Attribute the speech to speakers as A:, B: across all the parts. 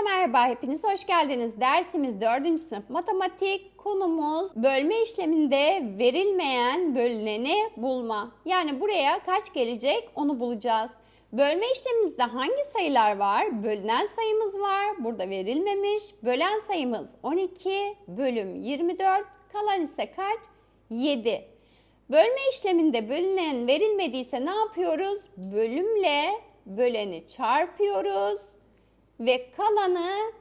A: Herkese merhaba, hepiniz hoş geldiniz. Dersimiz 4. sınıf matematik. Konumuz bölme işleminde verilmeyen bölüneni bulma. Yani buraya kaç gelecek onu bulacağız. Bölme işlemimizde hangi sayılar var? Bölünen sayımız var. Burada verilmemiş. Bölen sayımız 12, bölüm 24, kalan ise kaç? 7. Bölme işleminde bölünen verilmediyse ne yapıyoruz? Bölümle böleni çarpıyoruz ve kalanı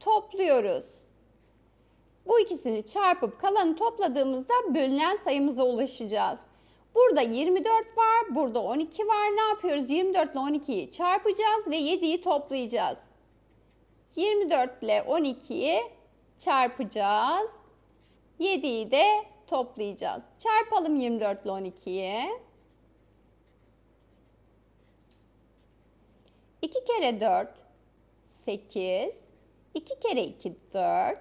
A: topluyoruz. Bu ikisini çarpıp kalanı topladığımızda bölünen sayımıza ulaşacağız. Burada 24 var, burada 12 var. Ne yapıyoruz? 24 ile 12'yi çarpacağız ve 7'yi toplayacağız. 24 ile 12'yi çarpacağız. 7'yi de toplayacağız. Çarpalım 24 ile 12'yi. 2 kere 4 8 2 kere 2 4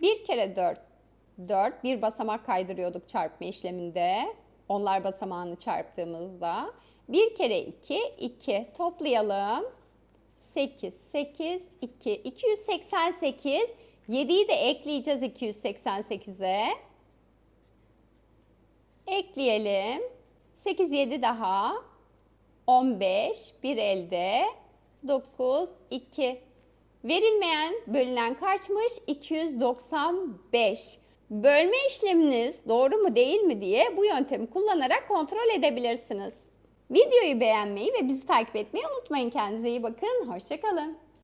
A: 1 kere 4 4 bir basamak kaydırıyorduk çarpma işleminde. Onlar basamağını çarptığımızda 1 kere 2 2 toplayalım. 8 8 2 288 7'yi de ekleyeceğiz 288'e. Ekleyelim. 8 7 daha 15, bir elde, 9, 2. Verilmeyen bölünen kaçmış? 295. Bölme işleminiz doğru mu değil mi diye bu yöntemi kullanarak kontrol edebilirsiniz. Videoyu beğenmeyi ve bizi takip etmeyi unutmayın. Kendinize iyi bakın. Hoşçakalın.